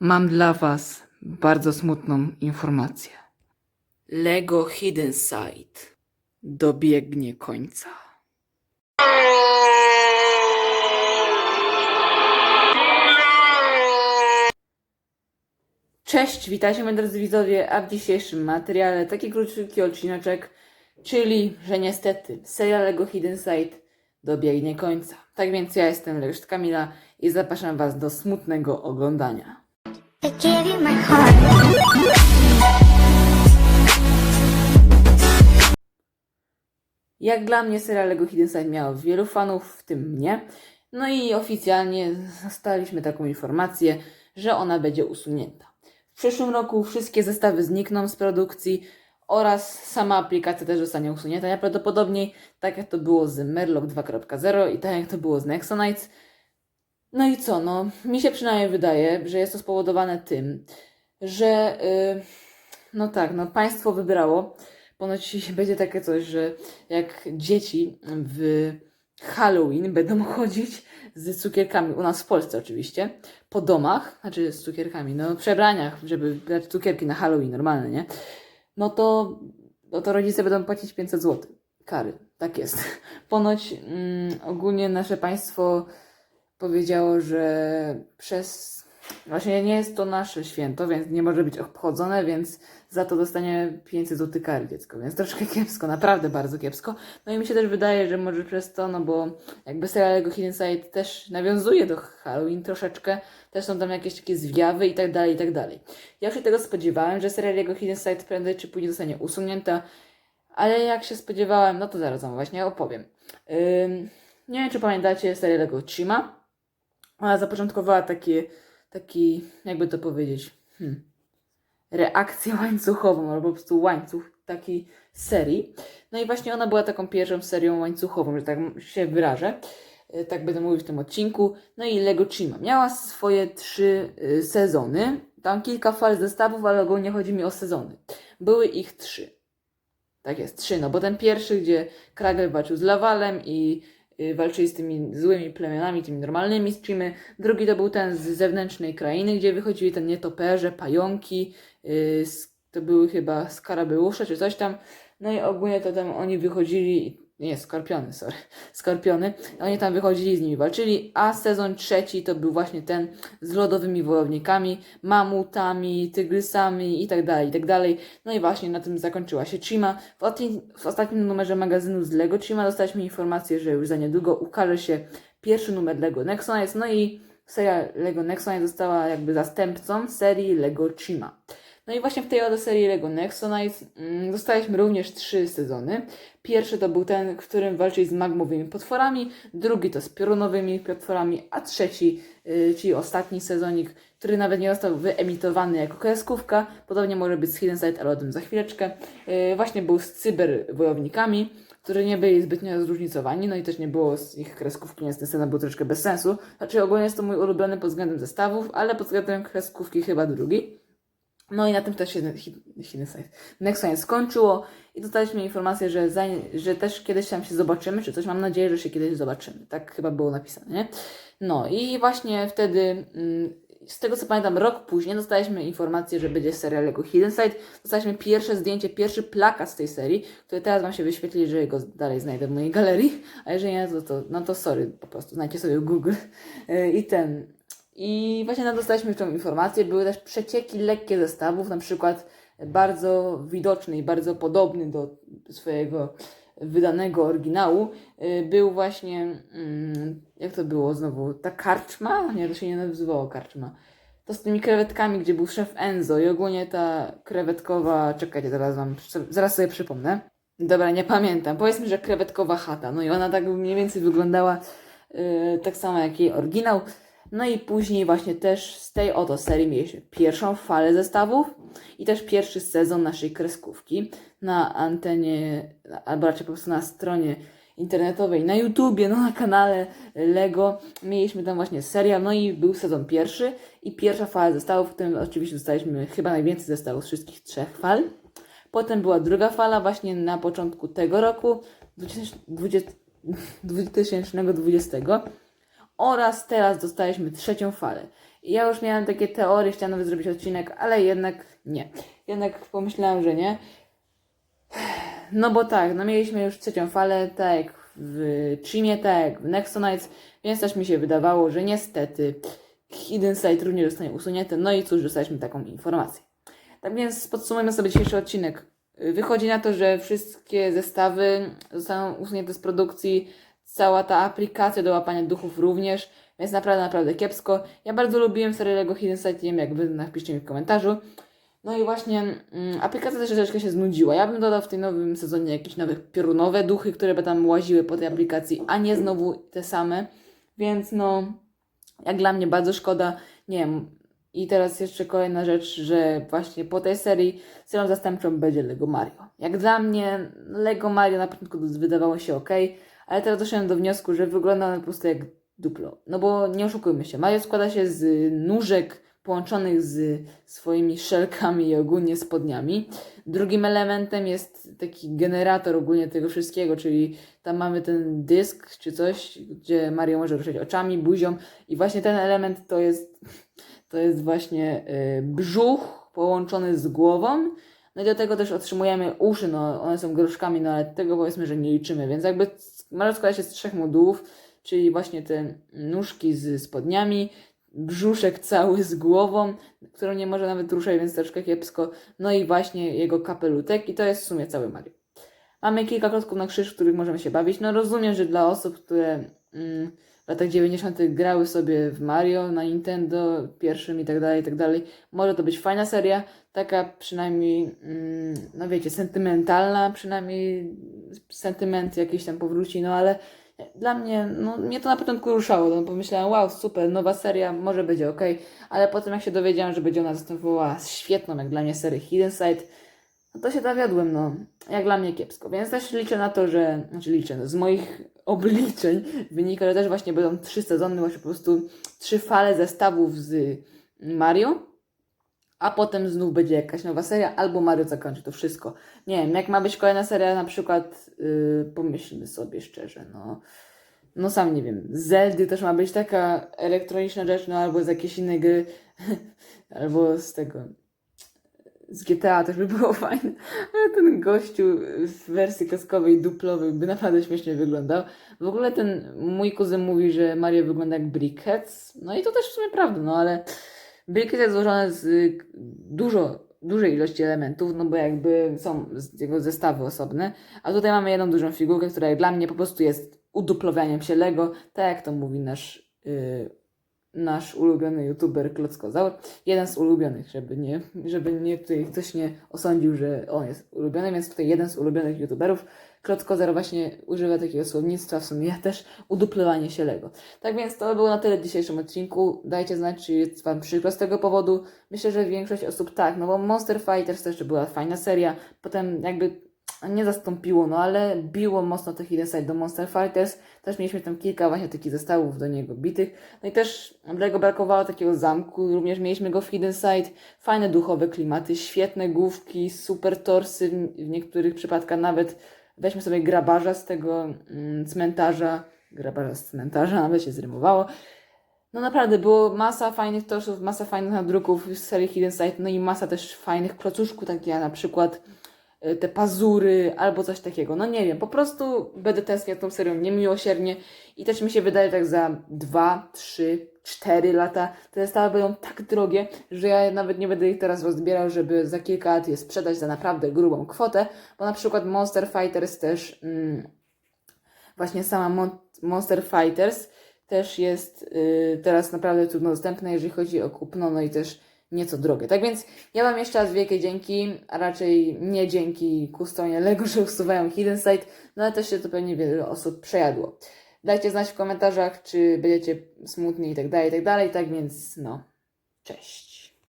Mam dla Was bardzo smutną informację. Lego Hidden Side dobiegnie końca. Cześć, witajcie moi drodzy widzowie, a w dzisiejszym materiale taki króciutki odcineczek, czyli, że niestety serial Lego Hidden Side dobiegnie końca. Tak więc ja jestem Lejusz Kamila i zapraszam Was do smutnego oglądania. Jak dla mnie serial Lego Hidden Side miał wielu fanów, w tym mnie. No i oficjalnie dostaliśmy taką informację, że ona będzie usunięta. W przyszłym roku wszystkie zestawy znikną z produkcji oraz sama aplikacja też zostanie usunięta. Najprawdopodobniej tak jak to było z Merlock 2.0 i tak jak to było z Nexonites. No i co, no mi się przynajmniej wydaje, że jest to spowodowane tym, że yy, no tak, no państwo wybrało Ponoć będzie takie coś, że jak dzieci w Halloween będą chodzić z cukierkami, u nas w Polsce oczywiście, po domach, znaczy z cukierkami, no przebraniach, żeby brać cukierki na Halloween, normalne, nie? No to, no to rodzice będą płacić 500 zł kary. Tak jest. Ponoć mm, ogólnie nasze państwo powiedziało, że przez Właśnie nie jest to nasze święto, więc nie może być obchodzone, więc za to dostanie 500 zł kary dziecko, więc troszkę kiepsko, naprawdę bardzo kiepsko. No i mi się też wydaje, że może przez to, no bo jakby serial Lego Hidden Side też nawiązuje do Halloween troszeczkę, też są tam jakieś takie zwiawy i tak dalej, i tak dalej. Ja się tego spodziewałem, że serial Lego Hidden Side prędzej czy później zostanie usunięta, ale jak się spodziewałem, no to zaraz wam właśnie opowiem. Ym, nie wiem, czy pamiętacie serial Lego Chima. Ona zapoczątkowała takie taki, jakby to powiedzieć, hmm, reakcję łańcuchową, albo po prostu łańcuch takiej serii. No i właśnie ona była taką pierwszą serią łańcuchową, że tak się wyrażę. Y, Tak będę mówił w tym odcinku. No i Lego Chima. Miała swoje trzy y, sezony. Tam kilka fal zestawów, ale ogólnie chodzi mi o sezony. Były ich trzy. Tak jest, trzy. No bo ten pierwszy, gdzie Kragel walczył z Lawalem i walczyli z tymi złymi plemionami, tymi normalnymi Chimy. Drugi to był ten z zewnętrznej krainy, gdzie wychodzili ten nietoperze, pająki, y, to były chyba skarabeusze czy coś tam. No i ogólnie to tam oni wychodzili, nie, skorpiony, sorry, skorpiony. Oni tam wychodzili z nimi walczyli, a sezon trzeci to był właśnie ten z lodowymi wojownikami, mamutami, tygrysami i tak dalej, i tak dalej. No i właśnie na tym zakończyła się Chima. W, ostatnim- w ostatnim numerze magazynu z Lego Chima dostaliśmy informację, że już za niedługo ukaże się pierwszy numer Lego Nexonites, no i seria Lego Nexonites została jakby zastępcą serii Lego Chima. No i właśnie w tej oto serii Lego Nexonites mm, dostaliśmy również trzy sezony. Pierwszy to był ten, w którym walczyli z magmowymi potworami, drugi to z piorunowymi potworami, a trzeci, yy, czyli ostatni sezonik, który nawet nie został wyemitowany jako kreskówka, podobnie może być z Hidden Side, ale o tym za chwileczkę, yy, właśnie był z cyberwojownikami, którzy nie byli zbytnio zróżnicowani, no i też nie było z ich kreskówki, więc ten scena był troszkę bez sensu. Znaczy ogólnie jest to mój ulubiony pod względem zestawów, ale pod względem kreskówki chyba drugi. No i na tym też się Hid- Hidden Side Next Science skończyło i dostaliśmy informację, że, za, że też kiedyś tam się zobaczymy, czy coś. Mam nadzieję, że się kiedyś zobaczymy. Tak chyba było napisane, nie? No i właśnie wtedy, mm, z tego co pamiętam, rok później dostaliśmy informację, że będzie serial Lego Hidden Side. Dostaliśmy pierwsze zdjęcie, pierwszy plakat z tej serii, który teraz Wam się wyświetli, jeżeli go dalej znajdę w mojej galerii. A jeżeli nie, to, to, no to sorry, po prostu znajdźcie sobie Google. I ten, i właśnie nam dostaliśmy tą informację. Były też przecieki lekkie zestawów, na przykład bardzo widoczny i bardzo podobny do swojego wydanego oryginału. y, Był właśnie, mm, jak to było znowu, ta karczma? Nie, to się nie nazywało karczma. To z tymi krewetkami, gdzie był szef Enzo i ogólnie ta krewetkowa, czekajcie, zaraz wam, zaraz sobie przypomnę. Dobra, nie pamiętam. Powiedzmy, że krewetkowa chata. No i ona tak mniej więcej wyglądała y, tak samo jak jej oryginał. No i później właśnie też z tej oto serii mieliśmy pierwszą falę zestawów i też pierwszy sezon naszej kreskówki na antenie, albo raczej po prostu na stronie internetowej, na YouTubie, no na kanale Lego. Mieliśmy tam właśnie serial, no i był sezon pierwszy i pierwsza fala zestawów, w którym oczywiście dostaliśmy chyba najwięcej zestawów z wszystkich trzech fal. Potem była druga fala właśnie na początku tego roku, 2020, 2020 oraz teraz dostaliśmy trzecią falę. I ja już miałam takie teorie, chciałam nawet zrobić odcinek, ale jednak nie. Jednak pomyślałam, że nie. No bo tak, no mieliśmy już trzecią falę, tak jak w Chimie, tak jak w Nexonites, więc też mi się wydawało, że niestety Hidden Site również zostanie usunięty. No i cóż, dostaliśmy taką informację. Tak więc podsumujmy sobie dzisiejszy odcinek. Wychodzi na to, że wszystkie zestawy zostaną usunięte z produkcji, cała ta aplikacja do łapania duchów również, więc naprawdę, naprawdę kiepsko. Ja bardzo lubiłem serię Lego Hidden Site, nie wiem jak wy, napiszcie mi w komentarzu. No i właśnie mm, aplikacja też troszeczkę się znudziła. Ja bym dodał w tym nowym sezonie jakieś nowe piorunowe duchy, które by tam łaziły po tej aplikacji, a nie znowu te same. Więc no, jak dla mnie bardzo szkoda. Nie wiem. I teraz jeszcze kolejna rzecz, że właśnie po tej serii serią zastępczą będzie Lego Mario. Jak dla mnie Lego Mario na początku wydawało się ok, ale teraz doszedłem do wniosku, że wygląda one po prostu jak duplo. No bo nie oszukujmy się, Mario składa się z nóżek połączonych z swoimi szelkami i ogólnie spodniami. Drugim elementem jest taki generator ogólnie tego wszystkiego, czyli tam mamy ten dysk czy coś, gdzie Mario może ruszać oczami, buzią i właśnie ten element to jest, to jest właśnie y, brzuch połączony z głową. No i do tego też otrzymujemy uszy, no one są groszkami, no ale tego powiedzmy, że nie liczymy, więc jakby Mario składa się z trzech modułów, czyli właśnie te nóżki z spodniami, brzuszek cały z głową, którą nie może nawet ruszać, więc troszkę kiepsko. No i właśnie jego kapelutek i to jest w sumie cały Mario. Mamy kilka klocków na krzyż, w których możemy się bawić. No rozumiem, że dla osób, które mm, w latach 90. grały sobie w Mario na Nintendo pierwszym i tak dalej, i tak dalej, może to być fajna seria, taka przynajmniej, mm, no wiecie, sentymentalna, przynajmniej sentyment jakiś tam powróci, no ale dla mnie, no mnie to na początku ruszało, no pomyślałam, wow, super, nowa seria, może będzie ok, ale potem jak się dowiedziałam, że będzie ona zastępowała świetną, jak dla mnie, serię Hidden Side, no to się dowiodłem, no, jak dla mnie kiepsko, więc też liczę na to, że, znaczy liczę, no, z moich obliczeń wynika, że też właśnie będą trzy sezony, właśnie po prostu trzy fale zestawów z Mario, a potem znów będzie jakaś nowa seria, albo Mario zakończy to wszystko. Nie wiem, jak ma być kolejna seria, na przykład, yy, pomyślmy sobie szczerze, no, no sam nie wiem, Zeldy też ma być taka elektroniczna rzecz, no albo z jakiejś innej gry, albo z tego, z GTA też by było fajne, ale ten gościu w wersji kaskowej duplowej by naprawdę śmiesznie wyglądał. W ogóle ten mój kuzyn mówi, że Mario wygląda jak Brickheads, no i to też w sumie prawda, no ale Brickheads jest złożone z y, dużo, dużej ilości elementów, no bo jakby są jego zestawy osobne, a tutaj mamy jedną dużą figurkę, która dla mnie po prostu jest uduplowaniem się Lego, tak jak to mówi nasz, yy, nasz ulubiony youtuber Klockozaur. Jeden z ulubionych, żeby nie, żeby nie tutaj ktoś nie osądził, że on jest ulubiony, więc tutaj jeden z ulubionych youtuberów. Klockozaur właśnie używa takiego słownictwa, w sumie ja też, uduplowanie się Lego. Tak więc to było na tyle w dzisiejszym odcinku. Dajcie znać, czy jest Wam przykro z tego powodu. Myślę, że większość osób tak, no bo Monster Fighters też była fajna seria. Potem jakby nie zastąpiło, no ale biło mocno to Hidden do Monster Fighters. Też mieliśmy tam kilka właśnie takich zestawów do niego bitych. No i też Lego brakowało takiego zamku, również mieliśmy go w Hidden Side. Fajne duchowe klimaty, świetne główki, super torsy, w niektórych przypadkach nawet weźmy sobie grabarza z tego mm, cmentarza, grabarza z cmentarza, nawet się zrymowało. No naprawdę, było masa fajnych torsów, masa fajnych nadruków z serii Hidden Side, no i masa też fajnych klocuszków, takie jak na przykład te pazury albo coś takiego. No nie wiem, po prostu będę tęsknić tą serią niemiłosiernie i też mi się wydaje, tak za 2, 3, 4 lata te zestawy będą tak drogie, że ja nawet nie będę ich teraz rozbierał, żeby za kilka lat je sprzedać za naprawdę grubą kwotę, bo na przykład Monster Fighters też, mm, właśnie sama Mon- Monster Fighters też jest y, teraz naprawdę trudno dostępna, jeżeli chodzi o kupno, no i też nieco drogie. Tak więc ja Wam jeszcze raz wielkie dzięki, a raczej nie dzięki kustonie Lego, że usuwają Hidden Site, no ale też się to pewnie wiele osób przejadło. Dajcie znać w komentarzach, czy będziecie smutni i tak dalej, i tak dalej, tak więc no, cześć.